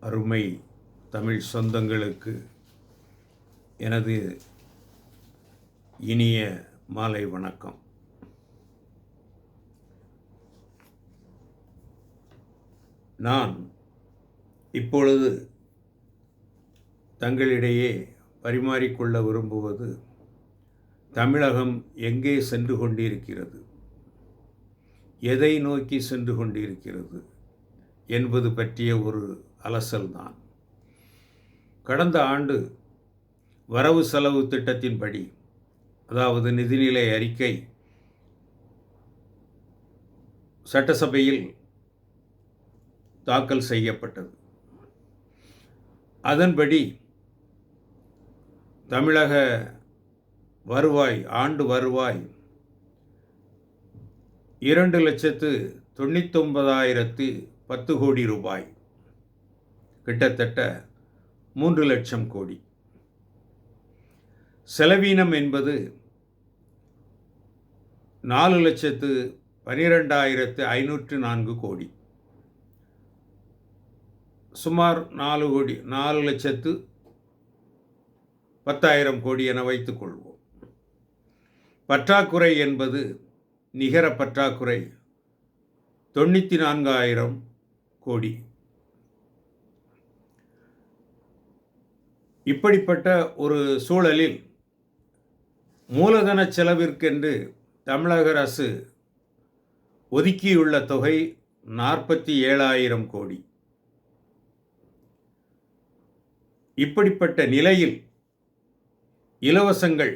அருமை தமிழ் சொந்தங்களுக்கு எனது இனிய மாலை வணக்கம். நான் இப்பொழுது தங்களிடையே பரிமாறிக்கொள்ள விரும்புவது தமிழகம் எங்கே சென்று கொண்டிருக்கிறது? எதை நோக்கி சென்று கொண்டிருக்கிறது? என்பது பற்றிய ஒரு அலசல்தான் கடந்த ஆண்டு வரவு செலவு திட்டத்தின்படி அதாவது நிதிநிலை அறிக்கை சட்டசபையில் தாக்கல் செய்யப்பட்டது. அதன்படி தமிழக வருவாய் ஆண்டு வருவாய் இரண்டு லட்சத்து தொண்ணூத்தொன்பதாயிரத்து பத்து கோடி ரூபாய். கிட்டத்தட்ட மூன்று லட்சம் கோடி. செலவீனம் என்பது நாலு லட்சத்து பனிரெண்டாயிரத்து ஐநூற்று நான்கு கோடி. சுமார் நாலு கோடி நாலு லட்சத்து பத்தாயிரம் கோடி என வைத்துக்கொள்வோம் பற்றாக்குறை என்பது நிகர பற்றாக்குறை தொண்ணூற்றி நான்காயிரம் கோடி. இப்படிப்பட்ட ஒரு சூழலில் மூலதன செலவிற்கென்று தமிழக அரசு ஒதுக்கியுள்ள தொகை நாற்பத்தி ஏழாயிரம் கோடி. இப்படிப்பட்ட நிலையில் இலவசங்கள்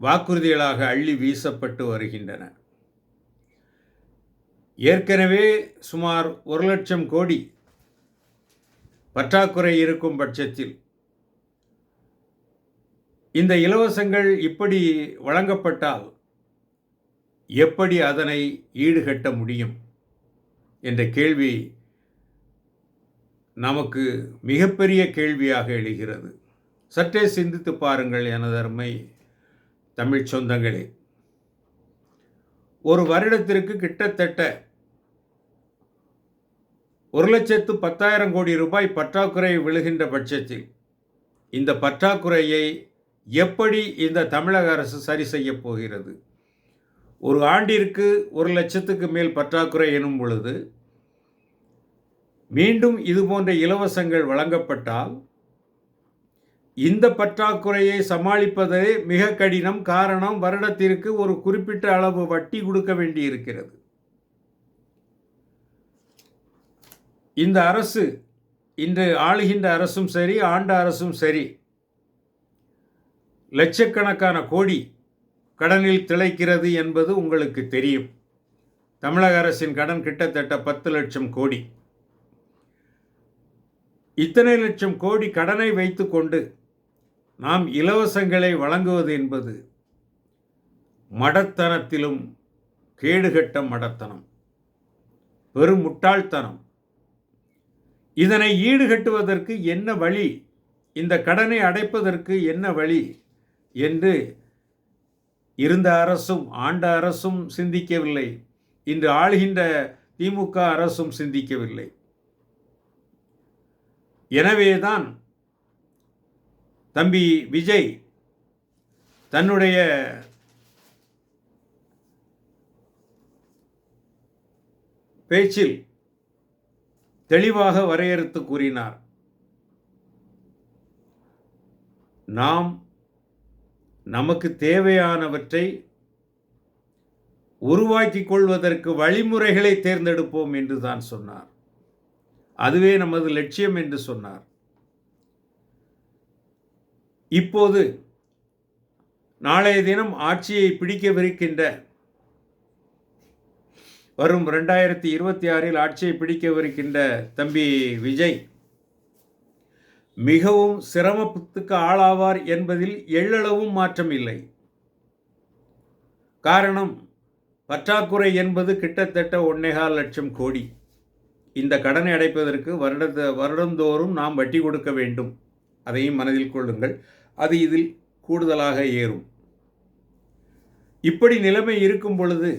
வாக்குறுதிகளாக அள்ளி வீசப்பட்டு வருகின்றன. ஏற்கனவே சுமார் ஒரு லட்சம் கோடி பற்றாக்குறை இருக்கும் பட்சத்தில் இந்த இலவசங்கள் இப்படி வழங்கப்பட்டால் எப்படி அதனை ஈடுகட்ட முடியும்? என்ற கேள்வி நமக்கு மிகப்பெரிய கேள்வியாக எழுகிறது. சற்றே சிந்தித்து பாருங்கள் எனதருமை தமிழ் சொந்தங்களே. ஒரு வருடத்திற்கு கிட்டத்தட்ட ஒரு லட்சத்து பத்தாயிரம் கோடி ரூபாய் பற்றாக்குறை விழுகின்ற பட்சத்தில் இந்த பற்றாக்குறையை எப்படி இந்த தமிழக அரசு சரி செய்ய போகிறது? ஒரு ஆண்டிற்கு ஒரு லட்சத்துக்கு மேல் பற்றாக்குறை எனும் பொழுது மீண்டும் இது போன்ற இலவசங்கள் வழங்கப்பட்டால் இந்த பற்றாக்குறையை சமாளிப்பதே மிக கடினம் காரணம் வருடத்திற்கு ஒரு குறிப்பிட்ட அளவு வட்டி கொடுக்க வேண்டியிருக்கிறது. இந்த அரசு இன்று ஆளுகின்ற அரசும் சரி ஆண்ட அரசும் சரி லட்சக்கணக்கான கோடி கடனில் திளைக்கிறது என்பது உங்களுக்கு தெரியும். தமிழக அரசின் கடன் கிட்டத்தட்ட பத்து லட்சம் கோடி. இத்தனை லட்சம் கோடி கடனை வைத்துக்கொண்டு நாம் இலவசங்களை வழங்குவது என்பது மடத்தனத்திலும் கேடுகட்ட மடத்தனம். பெரும் முட்டாள்தனம். இதனை ஈடுகட்டுவதற்கு என்ன வழி? இந்த கடனை அடைப்பதற்கு என்ன வழி? என்று இருந்த அரசும் ஆண்ட அரசும் சிந்திக்கவில்லை. இன்று ஆளுகின்ற திமுக அரசும் சிந்திக்கவில்லை. எனவேதான் தம்பி விஜய் தன்னுடைய பேச்சில் தெளிவாக வரையறுத்து கூறினார். நாம் நமக்கு தேவையானவற்றை உருவாக்கிக் கொள்வதற்கு வழிமுறைகளை தேர்ந்தெடுப்போம் என்று தான் சொன்னார். அதுவே நமது லட்சியம் என்று சொன்னார். இப்போது நாளைய தினம் ஆட்சியை பிடிக்கவிருக்கின்ற வரும் ரெண்டாயிரத்தி இருபத்தி ஆறில் ஆட்சியை பிடிக்கவிருக்கின்ற தம்பி விஜய் மிகவும் சிரமத்துக்கு ஆளாவார் என்பதில் எள்ளளவும் மாற்றம் இல்லை. காரணம் பற்றாக்குறை என்பது கிட்டத்தட்ட ஒன்னேகால் லட்சம் கோடி. இந்த கடனை அடைப்பதற்கு வருடத்த வருடந்தோறும் நாம் வட்டி கொடுக்க வேண்டும். அதையும் மனதில் கொள்ளுங்கள். அது இதில் கூடுதலாக ஏறும். இப்படி நிலைமை இருக்கும் பொழுது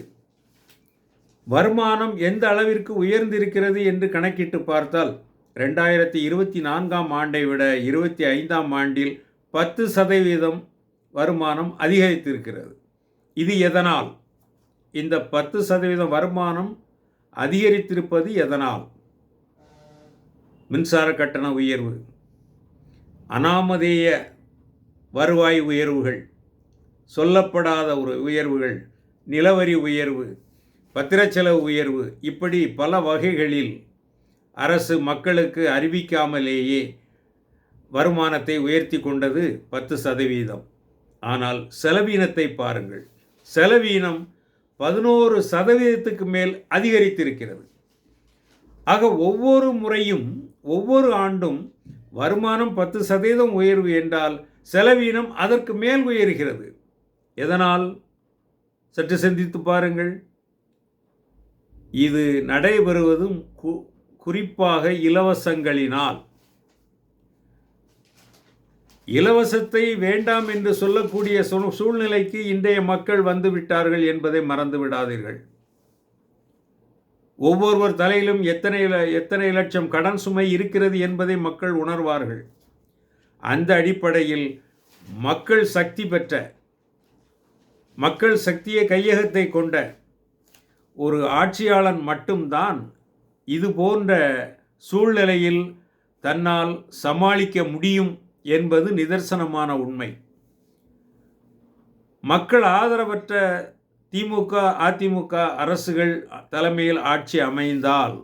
வருமானம் எந்த அளவிற்கு உயர்ந்திருக்கிறது என்று கணக்கிட்டு பார்த்தால் ரெண்டாயிரத்தி இருபத்தி நான்காம் ஆண்டை விட இருபத்தி ஐந்தாம் ஆண்டில் பத்து சதவீதம் வருமானம் அதிகரித்திருக்கிறது. இது எதனால்? இந்த பத்து சதவீதம் வருமானம் அதிகரித்திருப்பது எதனால்? மின்சார கட்டண உயர்வு அனாமதேய வருவாய் உயர்வுகள் சொல்லப்படாத ஒரு உயர்வுகள் நிலவரி உயர்வு பத்திரச்செலவு உயர்வு இப்படி பல வகைகளில் அரசு மக்களுக்கு அறிவிக்காமலேயே வருமானத்தை உயர்த்தி கொண்டது பத்து சதவீதம். ஆனால் செலவீனத்தை பாருங்கள். செலவீனம் பதினோரு சதவீதத்துக்கு மேல் அதிகரித்திருக்கிறது. ஆக ஒவ்வொரு முறையும் ஒவ்வொரு ஆண்டும் வருமானம் பத்து சதவீதம் உயர்வு என்றால் செலவீனம் அதற்கு மேல் உயர்கிறது. எதனால்? சற்று சிந்தித்து பாருங்கள். இது நடைபெறுவதும் கு குறிப்பாக இலவசங்களினால். இலவசத்தை வேண்டாம் என்று சொல்லக்கூடிய சூழ்நிலைக்கு இன்றைய மக்கள் வந்து விட்டார்கள் என்பதை மறந்து விடாதீர்கள். ஒவ்வொருவர் தலையிலும் எத்தனை எத்தனை லட்சம் கடன் சுமை இருக்கிறது என்பதை மக்கள் உணர்வார்கள். அந்த அடிப்படையில் மக்கள் சக்தி பெற்ற மக்கள் சக்தியை கையகத்தை கொண்ட ஒரு ஆட்சியாளன் மட்டும்தான் இது போன்ற சூழ்நிலையில் தன்னால் சமாளிக்க முடியும் என்பது நிதர்சனமான உண்மை. மக்கள் ஆதரவற்ற திமுக அதிமுக அரசுகள் தலைமையில் ஆட்சி அமைந்தால்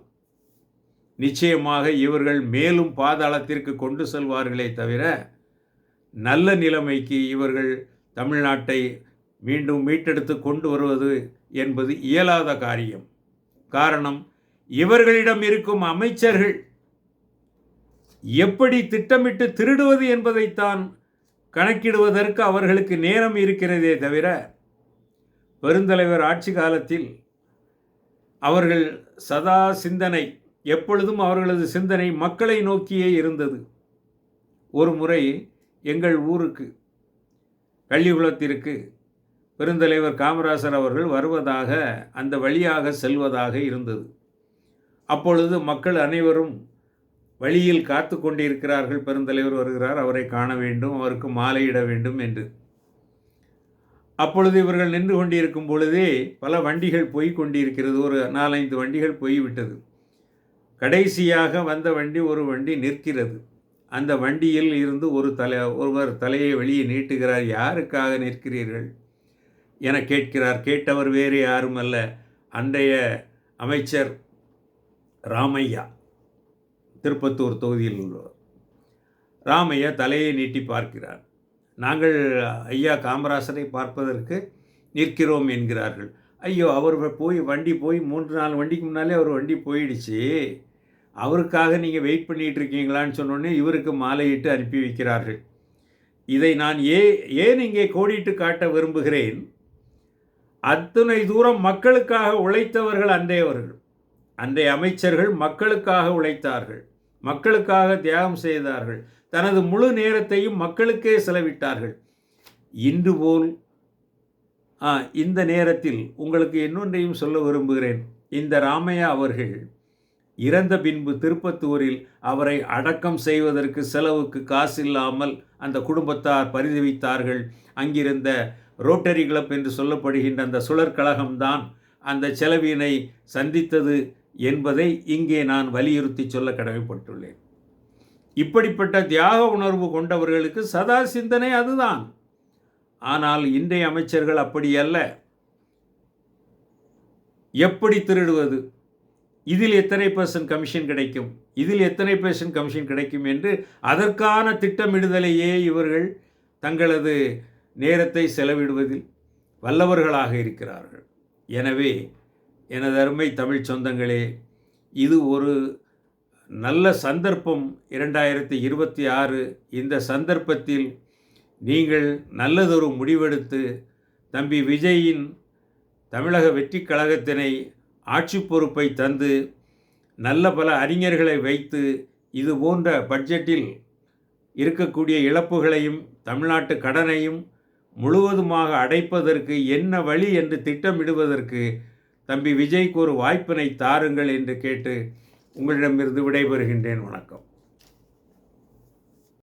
நிச்சயமாக இவர்கள் மேலும் பாதாளத்திற்கு கொண்டு செல்வார்களே தவிர நல்ல நிலைமைக்கு இவர்கள் தமிழ்நாட்டை மீண்டும் மீட்டெடுத்து கொண்டு வருவது என்பது இயலாத காரியம். காரணம் இவர்களிடம் இருக்கும் அமைச்சர்கள் எப்படி திட்டமிட்டு திருடுவது என்பதைத்தான் கணக்கிடுவதற்கு அவர்களுக்கு நேரம் இருக்கிறதே தவிர பெருந்தலைவர் ஆட்சி காலத்தில் அவர்கள் சதா சிந்தனை எப்பொழுதும் அவர்களது சிந்தனை மக்களை நோக்கியே இருந்தது. ஒரு முறை எங்கள் ஊருக்கு கள்ளிகுளத்திற்கு பெருந்தலைவர் காமராசர் அவர்கள் வருவதாக அந்த வழியாக செல்வதாக இருந்தது. அப்பொழுது மக்கள் அனைவரும் வழியில் காத்து கொண்டிருக்கிறார்கள். பெருந்தலைவர் வருகிறார். அவரை காண வேண்டும். அவருக்கு மாலையிட வேண்டும் என்று. அப்பொழுது இவர்கள் நின்று கொண்டிருக்கும் பொழுதே பல வண்டிகள் போய் கொண்டிருக்கிறது. ஒரு நாலஞ்சு வண்டிகள் போய்விட்டது. கடைசியாக வந்த வண்டி ஒரு வண்டி நிற்கிறது. அந்த வண்டியில் இருந்து ஒரு தலை ஒருவர் தலையை வெளியே நீட்டுகிறார். யாருக்காக நிற்கிறீர்கள்? என கேட்கிறார். கேட்டவர் வேறு யாரும் அல்ல அன்றைய அமைச்சர் ராமையா திருப்பத்தூர் தொகுதியில் உள்ளவர். ராமையா தலையை நீட்டி பார்க்கிறார். நாங்கள் ஐயா காமராசரை பார்ப்பதற்கு நிற்கிறோம் என்கிறார்கள். ஐயோ அவர் போய் வண்டி போய் மூன்று நாலு வண்டிக்கு முன்னாலே அவர் வண்டி போயிடுச்சு. அவருக்காக நீங்கள் வெயிட் பண்ணிகிட்டு இருக்கீங்களான்னு சொன்னோடனே இவருக்கு மாலையிட்டு அனுப்பி வைக்கிறார்கள். இதை நான் ஏ ஏன் இங்கே கோடிட்டு காட்ட விரும்புகிறேன்? அத்தனை தூரம் மக்களுக்காக உழைத்தவர்கள் அன்றையவர்கள் அன்றைய அமைச்சர்கள் மக்களுக்காக உழைத்தார்கள் மக்களுக்காக தியாகம் செய்தார்கள் தனது முழு நேரத்தையும் மக்களுக்கே செலவிட்டார்கள். இன்று போல் ஆ, இந்த நேரத்தில் உங்களுக்கு இன்னொன்றையும் சொல்ல விரும்புகிறேன். இந்த ராமையா அவர்கள் இறந்த பின்பு திருப்பத்தூரில் அவரை அடக்கம் செய்வதற்கு செலவுக்கு காசு இல்லாமல் அந்த குடும்பத்தார் பரிதவித்தார்கள். அங்கிருந்த ரோட்டரி கிளப் என்று சொல்லப்படுகின்ற அந்த சுழற்கழகம்தான் அந்த செலவினை சந்தித்தது என்பதை இங்கே நான் வலியுறுத்தி சொல்ல கடமைப்பட்டுள்ளேன். இப்படிப்பட்ட தியாக உணர்வு கொண்டவர்களுக்கு சதா சிந்தனை அதுதான். ஆனால் இன்றைய அமைச்சர்கள் அப்படி அல்ல. எப்படி திருடுவது? இதில் எத்தனை பர்சன்ட் கமிஷன் கிடைக்கும்? இதில் எத்தனை பர்சன்ட் கமிஷன் கிடைக்கும் என்று அதற்கான திட்டமிடுதலையே இவர்கள் தங்களது நேரத்தை செலவிடுவதில் வல்லவர்களாக இருக்கிறார்கள். எனவே எனது அருமை தமிழ் சொந்தங்களே இது ஒரு நல்ல சந்தர்ப்பம். இரண்டாயிரத்தி இருபத்தி ஆறு இந்த சந்தர்ப்பத்தில் நீங்கள் நல்லதொரு முடிவெடுத்து தம்பி விஜயின் தமிழக வெற்றிக் கழகத்தினை ஆட்சி பொறுப்பை தந்து நல்ல பல அறிஞர்களை வைத்து இது போன்ற பட்ஜெட்டில் இருக்கக்கூடிய இழப்புகளையும் தமிழ்நாட்டு கடனையும் முழுவதுமாக அடைப்பதற்கு என்ன வழி என்று திட்டமிடுவதற்கு தம்பி விஜய்க்கு ஒரு வாய்ப்பினை தாருங்கள் என்று கேட்டு உங்களிடமிருந்து விடைபெறுகின்றேன். வணக்கம்.